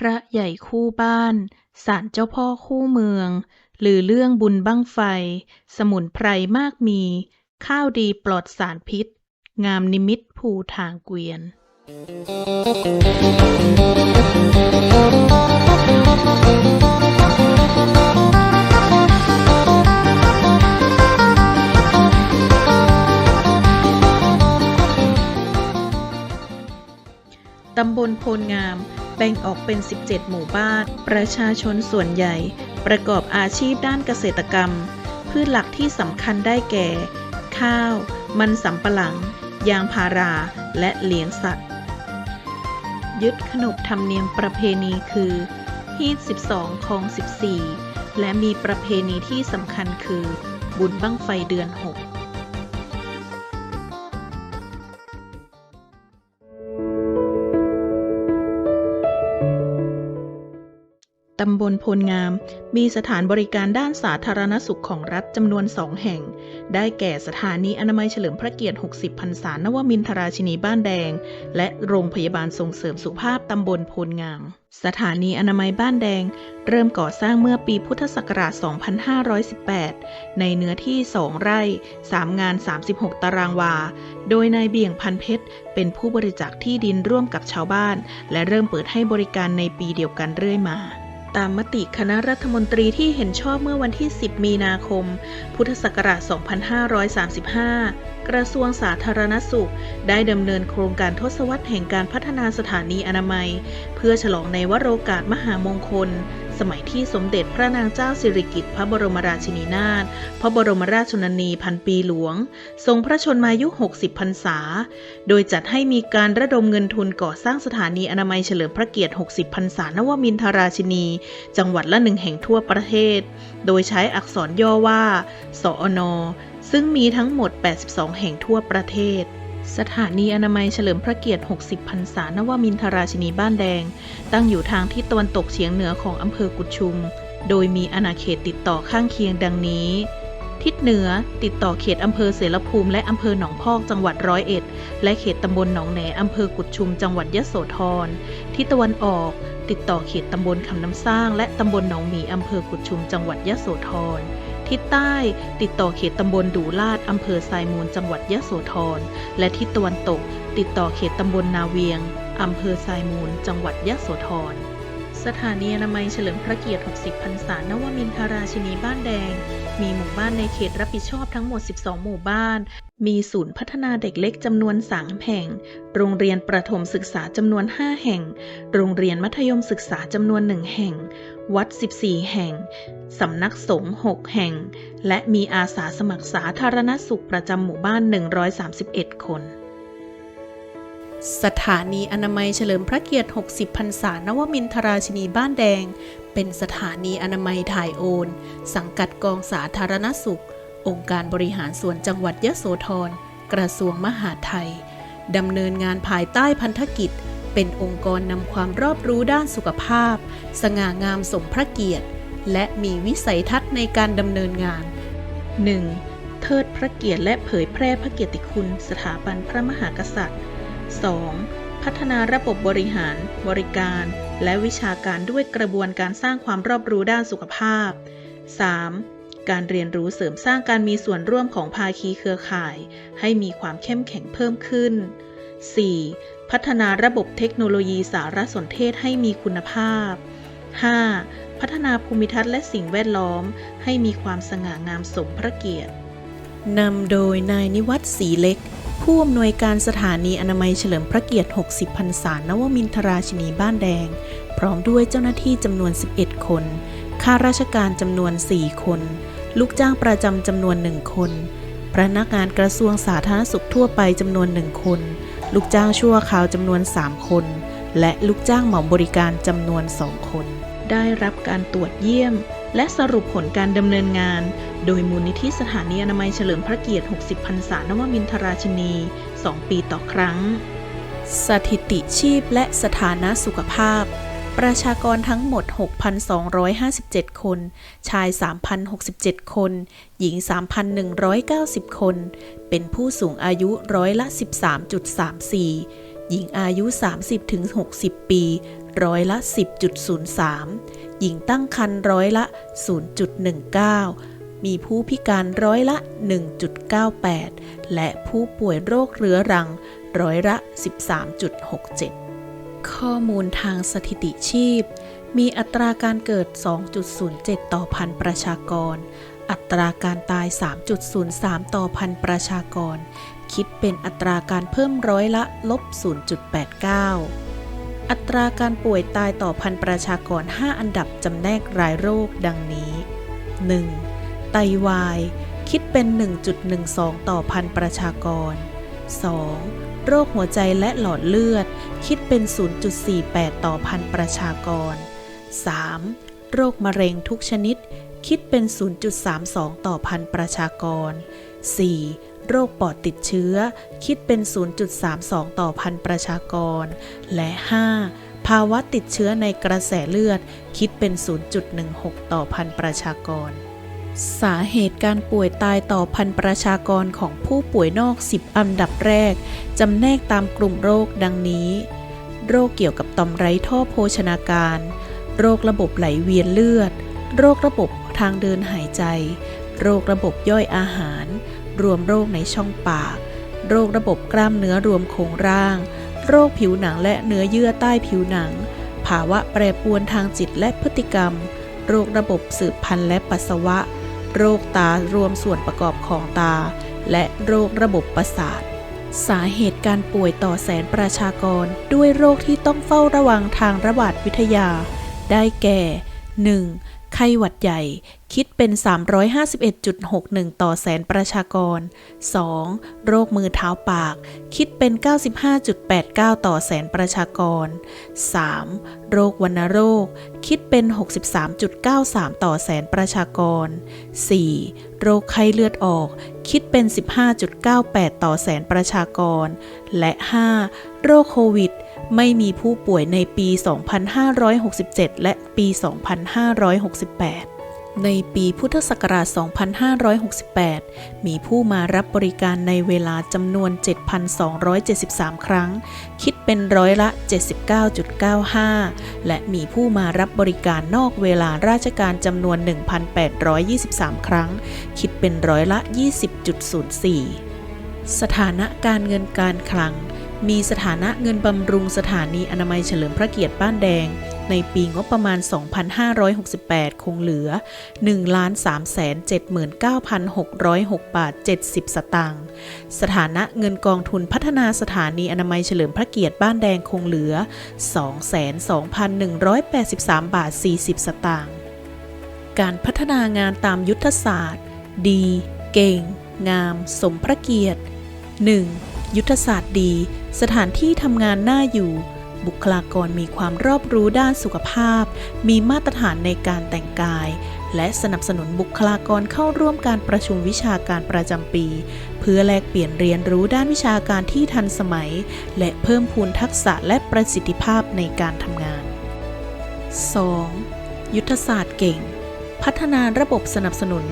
พระใหญ่คู่บ้าน ศาลเจ้าพ่อคู่เมืองลือเรื่องบุญบั้งไฟ สมุนไพรมากมี ข้าวดีปลอดสารพิษ งามนิมิตภูทางเกวียน ตำบลโพลงาม แบ่งออกเป็น 17 หมู่บ้าน ประชาชนส่วนใหญ่ ประกอบอาชีพด้านเกษตรกรรม พืชหลักที่สำคัญได้แก่ ข้าว มันสำปะหลัง ยางพารา และเลี้ยงสัตว์ ยึดขนบธรรมเนียมประเพณีคือฮีด12 ของ 14 และมีประเพณีที่สำคัญคือ บุญบั้งไฟเดือน 6 ตำบลโพลงาม มีสถานบริการด้านสาธารณสุขของรัฐจำนวนสองแห่ง ได้แก่สถานีอนามัยเฉลิมพระเกียรติ 60 พรรษานวมินทราชินีบ้านแดง และโรงพยาบาลส่งเสริมสุขภาพตำบลโพลงาม สถานีอนามัยบ้านแดง เริ่มก่อสร้างเมื่อปีพุทธศักราช 2518 ในเนื้อที่ 2 ไร่ 3 งาน 36 ตารางวา โดยนายเบี่ยงพันเพชร เป็นผู้บริจาคที่ดินร่วมกับชาวบ้าน และเริ่มเปิดให้บริการในปีเดียวกันเรื่อยมา ตามมติคณะรัฐมนตรีที่เห็นชอบเมื่อวันที่ 10 มีนาคม พุทธศักราช 2535กระทรวงสาธารณสุข ได้ดำเนินโครงการทศวรรษแห่งการพัฒนาสถานีอนามัย เพื่อฉลองในวโรกาสมหามงคล สมัยที่สมเด็จพระนางเจ้าสิริกิติ์พระบรมราชินีนาถพระบรมราชชนนีพันปีหลวง ทรงพระชนมายุ 60 พรรษา โดยจัดให้มีการระดมเงินทุนก่อสร้างสถานีอนามัยเฉลิมพระเกียรติ 60 พรรษานวมินทราชินี จังหวัดละหนึ่งแห่งทั่วประเทศ โดยใช้อักษรย่อว่า สอนอ ซึ่งมีทั้งหมด 82 แห่งทั่วประเทศ สถานีอนามัยเฉลิมพระเกียรติ 60 พรรษานวมินทราชินีบ้านแดง ตั้งอยู่ทางทิศตะวันตกเฉียงเหนือของอำเภอกุดชุม โดยมีอาณาเขตติดต่อข้างเคียงดังนี้ ทิศเหนือติดต่อเขตอำเภอเสรภูมิและอำเภอหนองพอกจังหวัดร้อยเอ็ด และเขตตำบลหนองแหนอำเภอกุดชุม จังหวัดยะโสธร ทิศตะวันออก ติดต่อเขตตำบลคำน้ำสร้าง และตำบลหนองหมีอำเภอกุดชุม จังหวัดยะโสธร ทิศใต้ติดต่อเขตตำบลดูลาดอำเภอทรายมูลจังหวัดยะโสธร และทิศตะวันตก ติดต่อเขตตำบลนาเวียงอำเภอทรายมูล จังหวัดยะโสธร สถานีอนามัยเฉลิมพระเกียรติ 60 พรรษานวมินทราชินีบ้านแดง มีหมู่บ้านในเขตรับผิดชอบทั้งหมด 12 หมู่บ้าน มีศูนย์พัฒนาเด็กเล็กจำนวน 3 แห่ง โรงเรียนประถมศึกษาจำนวน 5 แห่ง โรงเรียนมัธยมศึกษาจำนวน 1 แห่ง วัด 14 แห่ง สำนักสงฆ์6แห่ง และมีอาสาสมัครสาธารณสุขประจำหมู่บ้าน 131 คน สถานีอนามัยเฉลิมพระเกียรติ 60 พรรษานวมินทราชินีบ้านแดง เป็นสถานีอนามัยถ่ายโอน สังกัดกองสาธารณสุข องค์การบริหารส่วนจังหวัดยะโสธร กระทรวงมหาดไทยดำเนินงานภายใต้พันธกิจ เป็นองค์กรนำความรอบรู้ด้านสุขภาพ สง่างามสมพระเกียรติ และมีวิสัยทัศน์ในการดำเนินงาน 1. เทิดพระเกียรติและเผยแพร่พระเกียรติคุณสถาบันพระมหากษัตริย์ 2. พัฒนาระบบบริหาร บริการ และวิชาการด้วยกระบวนการสร้างความรอบรู้ด้านสุขภาพ 3. การเรียนรู้เสริมสร้างการมีส่วนร่วมของภาคีเครือข่าย ให้มีความเข้มแข็งเพิ่มขึ้น 4. พัฒนาระบบเทคโนโลยีสารสนเทศให้มีคุณภาพ 5. พัฒนาภูมิทัศน์และสิ่งแวดล้อม ให้มีความสง่างามสมพระเกียรติ นำโดยนายนิวัฒน์ศรีเล็ก ผู้อำนวยการสถานีอนามัยเฉลิมพระเกียรติ 60 พรรษานวมินทราชินีบ้านแดง พร้อมด้วยเจ้าหน้าที่จำนวน 11 คน ข้าราชการจำนวน 4 คน ลูกจ้างประจำจำนวน 1 คน พนักงานกระทรวงสาธารณสุขทั่วไปจำนวน 1 คน ลูกจ้างชั่วคราวจำนวน 3 คน และลูกจ้างเหมาบริการจำนวน2คน ได้รับการตรวจเยี่ยม และสรุปผลการดำเนินงาน โดยมูลนิธิสถานีอนามัยเฉลิมพระเกียรติ 60 พรรษานวมินทราชินี 2 ปีต่อครั้ง สถิติชีพและสถานะสุขภาพ ประชากรทั้งหมด 6,257 คน ชาย 3,067 คน หญิง 3,190 คน เป็นผู้สูงอายุร้อยละ 13.34 หญิงอายุ 30-60 ปี ร้อยละ 10.03 หญิงตั้งครรภ์ร้อยละ 0.19 มีผู้พิการร้อยละ 1.98 และผู้ป่วยโรคเรื้อรัง ร้อยละ 13.67 ข้อมูลทางสถิติชีพ มีอัตราการเกิด 2.07 ต่อพันประชากร อัตราการตาย 3.03 ต่อพันประชากร คิดเป็นอัตราการเพิ่มร้อยละลบ 0.89 อัตราการป่วยตายต่อพันประชากร 5 อันดับจำแนกรายโรคดังนี้ 1. ไตวาย คิดเป็น 1.12 ต่อพันประชากร 2. โรคหัวใจและหลอดเลือด คิดเป็น 0.48 ต่อพันประชากร 3. โรคมะเร็งทุกชนิด คิดเป็น 0.32 ต่อพันประชากร 4. โรคปอดติดเชื้อ คิดเป็น 0.32 ต่อพันประชากร และ 5. ภาวะติดเชื้อในกระแสเลือด คิดเป็น 0.16 ต่อพันประชากร สาเหตุการป่วยตายต่อพันประชากรของผู้ป่วยนอก 10 อันดับแรก จำแนกตามกลุ่มโรคดังนี้ โรคเกี่ยวกับต่อมไร้ท่อโภชนาการ โรคระบบไหลเวียนเลือด โรคระบบทางเดินหายใจ โรคระบบย่อยอาหาร รวมโรคในช่องปาก โรคระบบกล้ามเนื้อรวมโครงร่าง โรคผิวหนังและเนื้อเยื่อใต้ผิวหนัง ภาวะแปรปรวนทางจิตและพฤติกรรม โรคระบบสืบพันธุ์และปัสสาวะ โรคตารวมส่วนประกอบของตา และโรคระบบประสาท สาเหตุการป่วยต่อแสนประชากรด้วยโรคที่ต้องเฝ้าระวังทางระบาดวิทยา ได้แก่ 1. ไข้หวัดใหญ่ คิดเป็น 351.61 ต่อแสนประชากร 2. โรคมือเท้าปาก คิดเป็น 95.89 ต่อแสนประชากร 3. โรควัณโรค คิดเป็น 63.93 ต่อแสนประชากร 4. โรคไข้เลือดออก คิดเป็น 15.98 ต่อแสนประชากร และ 5. โรคโควิด ไม่มีผู้ป่วยในปี 2567 และปี 2568 ในปีพุทธศักราช 2568 มีผู้มารับบริการในเวลาจำนวน 7,273 ครั้ง คิดเป็นร้อยละ 79.95 และมีผู้มารับบริการนอกเวลาราชการจำนวน 1,823 ครั้ง คิดเป็นร้อยละ 20.04 สถานะการเงินการคลัง มีสถานะเงินบำรุงสถานีอนามัยเฉลิมพระเกียรติบ้านแดง ในปีงบประมาณ 2568 คงเหลือ 1,379,606 บาท 70 สตางค์ สถานะเงินกองทุนพัฒนาสถานีอนามัยเฉลิมพระเกียรติบ้านแดงคงเหลือ 22,183 บาท 40 สตางค์ การพัฒนางานตามยุทธศาสตร์ ดี เก่ง งาม สมพระเกียรติ 1. ยุทธศาสตร์ดี สถานที่ทำงานน่าอยู่ บุคลากรมีความรอบรู้ด้านสุขภาพ มีมาตรฐานในการแต่งกาย และสนับสนุนบุคลากรเข้าร่วมการประชุมวิชาการประจำปี เพื่อแลกเปลี่ยนเรียนรู้ด้านวิชาการที่ทันสมัย และเพิ่มพูนทักษะและประสิทธิภาพในการทำงาน 2. ยุทธศาสตร์เก่ง พัฒนาระบบสนับสนุน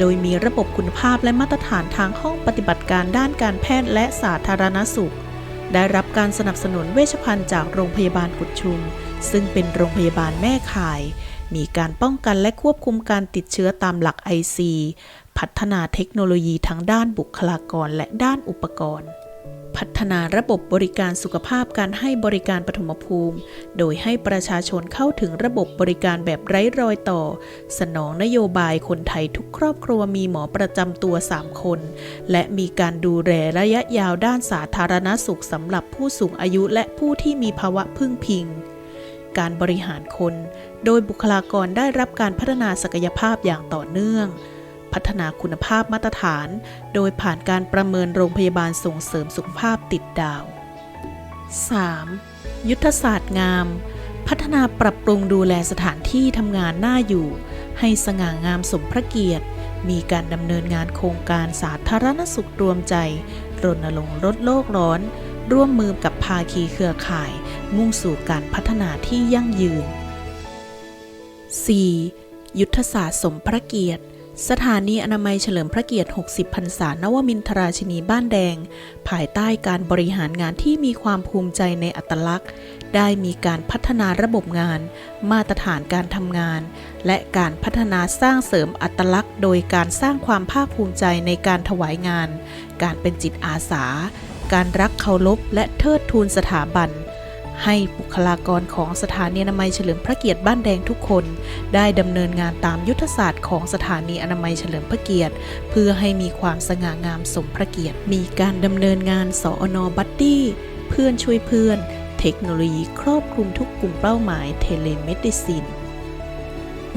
โดยมีระบบคุณภาพและมาตรฐานทางห้องปฏิบัติการด้านการแพทย์และสาธารณสุข ได้รับการสนับสนุนเวชภัณฑ์จากโรงพยาบาลกุดชุม ซึ่งเป็นโรงพยาบาลแม่ข่าย มีการป้องกันและควบคุมการติดเชื้อตามหลัก IC พัฒนาเทคโนโลยีทั้งด้านบุคลากรและด้านอุปกรณ์ พัฒนาระบบบริการสุขภาพการให้บริการปฐมภูมิ โดยให้ประชาชนเข้าถึงระบบบริการแบบไร้รอยต่อ สนองนโยบายคนไทยทุกครอบครัวมีหมอประจำตัว 3 คน และมีการดูแลระยะยาวด้านสาธารณสุขสำหรับผู้สูงอายุและผู้ที่มีภาวะพึ่งพิง การบริหารคน โดยบุคลากรได้รับการพัฒนาศักยภาพอย่างต่อเนื่อง พัฒนาคุณภาพมาตรฐาน โดยผ่านการประเมินโรงพยาบาลส่งเสริมสุขภาพติดดาว 3. ยุทธศาสตร์งาม พัฒนาปรับปรุงดูแลสถานที่ทำงานน่าอยู่ ให้สง่างามสมพระเกียรติ มีการดำเนินงานโครงการสาธารณสุขรวมใจ รณรงค์ลดโลกร้อน ร่วมมือกับภาคีเครือข่าย มุ่งสู่การพัฒนาที่ยั่งยืน 4. ยุทธศาสตร์สมพระเกียรติ สถานีอนามัยเฉลิมพระเกียรติ 60 พรรษานวมินทราชินีบ้านแดง ภายใต้การบริหารงานที่มีความภูมิใจในอัตลักษณ์ ได้มีการพัฒนาระบบงาน มาตรฐานการทำงาน และการพัฒนาสร้างเสริมอัตลักษณ์ โดยการสร้างความภาคภูมิใจในการถวายงาน การเป็นจิตอาสา การรักเคารพและเทิดทูนสถาบัน ให้บุคลากรของสถานีอนามัยเฉลิมพระเกียรติบ้านแดงทุกคน ได้ดำเนินงานตามยุทธศาสตร์ของสถานีอนามัยเฉลิมพระเกียรติ เพื่อให้มีความสง่างามสมพระเกียรติ มีการดำเนินงานสอนอบัตตี้เพื่อนช่วยเพื่อน เทคโนโลยีครอบคลุมทุกกลุ่มเป้าหมายเทเลเมดิซิน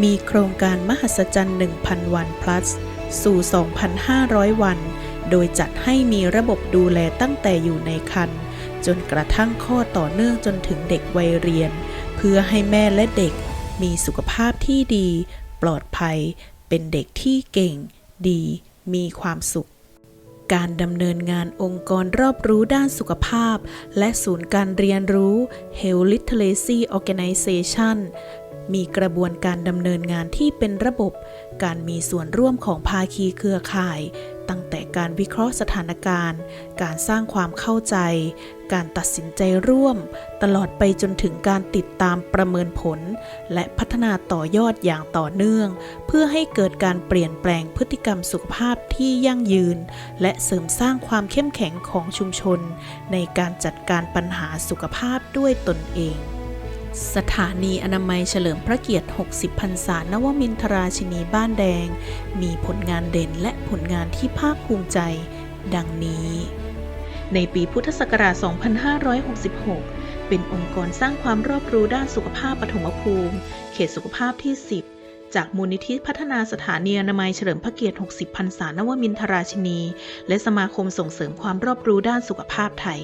มีโครงการมหัศจรรย์ 1,000 วัน plus สู่ 2,500 วัน โดยจัดให้มีระบบดูแลตั้งแต่อยู่ในครรภ์ จนกระทั่งข้อต่อเนื่องจนถึงเด็กวัยเรียน เพื่อให้แม่และเด็กมีสุขภาพที่ดี ปลอดภัย เป็นเด็กที่เก่ง ดี มีความสุข การดำเนินงานองค์กรรอบรู้ด้านสุขภาพ และศูนย์การเรียนรู้ Health Literacy Organization มีกระบวนการดำเนินงานที่เป็นระบบ การมีส่วนร่วมของภาคีเครือข่าย ตั้งแต่การวิเคราะห์สถานการณ์ การสร้างความเข้าใจ การตัดสินใจร่วม ตลอดไปจนถึงการติดตามประเมินผล และพัฒนาต่อยอดอย่างต่อเนื่อง เพื่อให้เกิดการเปลี่ยนแปลงพฤติกรรมสุขภาพที่ยั่งยืน และเสริมสร้างความเข้มแข็งของชุมชน ในการจัดการปัญหาสุขภาพด้วยตนเอง สถานีอนามัยเฉลิมพระเกียรติ 60 พรรษานวมินทราชินีบ้านแดง มีผลงานเด่นและผลงานที่ภาคภูมิใจ ดังนี้ ในปีพุทธศักราช 2566 เป็นองค์กรสร้างความรอบรู้ด้านสุขภาพปฐมภูมิ เขตสุขภาพที่ 10จากมูลนิธิพัฒนาสถานีอนามัยเฉลิมพระเกียรติ 60 พรรษานวมินทราชินี และสมาคมส่งเสริมความรอบรู้ด้านสุขภาพไทย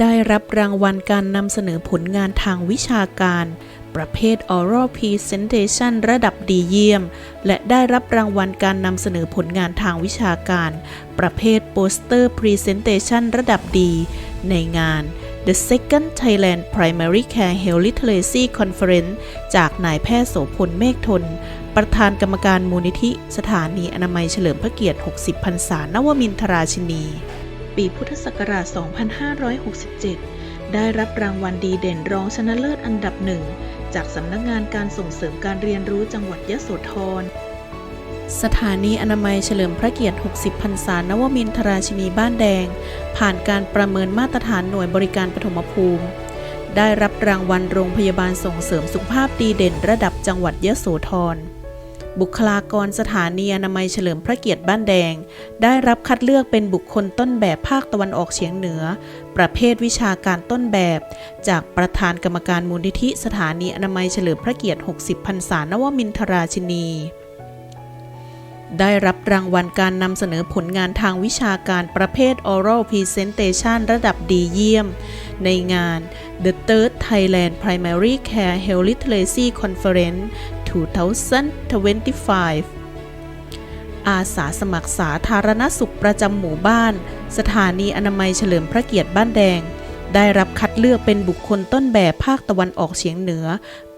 ได้รับรางวัลการนำเสนอผลงานทางวิชาการ ประเภท Oral Presentation ระดับดีเยี่ยม และได้รับรางวัลการนำเสนอผลงานทางวิชาการ ประเภท Poster Presentation ระดับดี ในงาน The Second Thailand Primary Care Health Literacy Conference จากนายแพทย์โสพลเมฆทน ประธานกรรมการมูลนิธิ สถานีอนามัยเฉลิมพระเกียรติ 60 พรรษานวมินทราชินี ปีพุทธศักราช 2567 ได้รับรางวัลดีเด่นรองชนะเลิศอันดับหนึ่ง จากสำนักงานการส่งเสริมการเรียนรู้จังหวัดยะโสธร สถานีอนามัยเฉลิมพระเกียรติ 60 พรรษานวมินทราชินีบ้านแดง ผ่านการประเมินมาตรฐานหน่วยบริการปฐมภูมิ ได้รับรางวัลโรงพยาบาลส่งเสริมสุขภาพดีเด่นระดับจังหวัดยะโสธร บุคลากรสถานีอนามัยเฉลิมพระเกียรติบ้านแดง ได้รับคัดเลือกเป็นบุคคลต้นแบบภาคตะวันออกเฉียงเหนือ ประเภทวิชาการต้นแบบ จากประธานกรรมการมูลนิธิสถานีอนามัยเฉลิมพระเกียรติ 60พรรษานวมินทราชินี ได้รับรางวัลการนำเสนอผลงานทางวิชาการประเภท Oral Presentation ระดับดีเยี่ยม ในงาน The Third Thailand Primary Care Health Literacy Conference 2025 อาสาสมัครสาธารณสุขประจำหมู่บ้าน สถานีอนามัยเฉลิมพระเกียรติบ้านแดง ได้รับคัดเลือกเป็นบุคคลต้นแบบภาคตะวันออกเฉียงเหนือ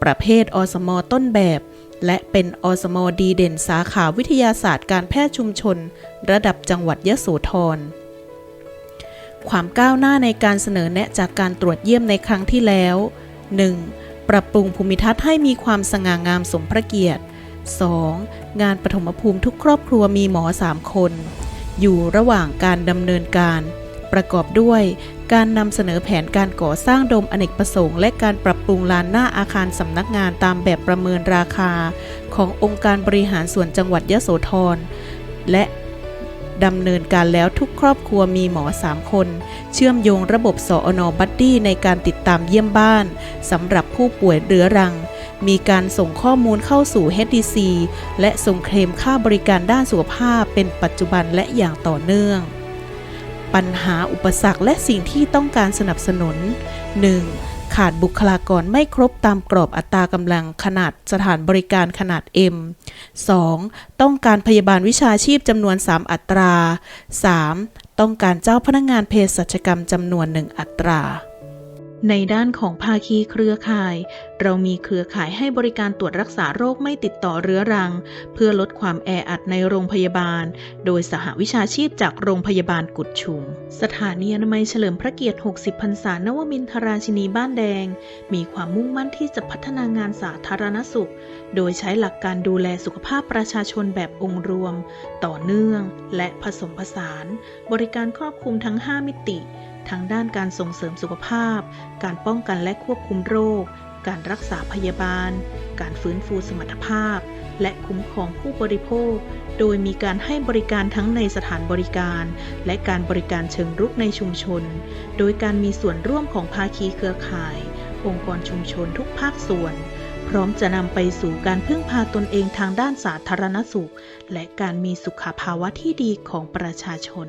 ประเภทอสมอต้นแบบ และเป็นอสมอดีเด่นสาขาวิทยาศาสตร์การแพทย์ชุมชน ระดับจังหวัดยะโสธรความก้าวหน้าในการเสนอแนะจากการตรวจเยี่ยมในครั้งที่แล้ว 1. ปรับปรุงภูมิทัศน์ให้มีความสง่างามสมพระเกียรติ 2. งานปฐมภูมิทุกครอบครัวมีหมอ 3 คน อยู่ระหว่างการดำเนินการ ประกอบด้วย การนำเสนอแผนการก่อสร้างโดมอเนกประสงค์และการปรับปรุงลานหน้าอาคารสำนักงานตามแบบประเมินราคา ขององค์การบริหารส่วนจังหวัดยะโสธรและ ดำเนินการแล้วทุกครอบครัวมีหมอ 3 คน เชื่อมโยงระบบสอนอบัดดี้ในการติดตามเยี่ยมบ้านสำหรับผู้ป่วยเรื้อรัง มีการส่งข้อมูลเข้าสู่ HDC และส่งเคลมค่าบริการด้านสุขภาพเป็นปัจจุบันและอย่างต่อเนื่อง ปัญหาอุปสรรคและสิ่งที่ต้องการสนับสนุน 1. ขาดบุคลากรไม่ครบตามกรอบอัตรากำลังขนาดสถานบริการขนาด M 2. ต้องการพยาบาลวิชาชีพจำนวน 3 อัตรา 3. ต้องการเจ้าพนักงงานเภสัชกรรมจำนวน 1 อัตรา ในด้านของภาคีเครือข่าย เรามีเครือข่ายให้บริการตรวจรักษาโรคไม่ติดต่อเรื้อรัง เพื่อลดความแออัดในโรงพยาบาล โดยสหวิชาชีพจากโรงพยาบาลกุดชุม สถานีอนามัยเฉลิมพระเกียรติ 60 พรรษานวมินทราชินีบ้านแดง มีความมุ่งมั่นที่จะพัฒนางานสาธารณสุข โดยใช้หลักการดูแลสุขภาพประชาชนแบบองค์รวม ต่อเนื่อง และผสมผสาน บริการครอบคลุมทั้ง 5 มิติ ทั้งด้านการส่งเสริมสุขภาพ การป้องกันและควบคุมโรค การรักษาพยาบาล การฟื้นฟูสมรรถภาพ และคุ้มครองผู้บริโภค โดยมีการให้บริการทั้งในสถานบริการ และการบริการเชิงรุกในชุมชน โดยการมีส่วนร่วมของภาคีเครือข่าย องค์กรชุมชนทุกภาคส่วนพร้อมจะนำไปสู่การพึ่งพาตนเองทางด้านสาธารณสุข และการมีสุขภาวะที่ดีของประชาชน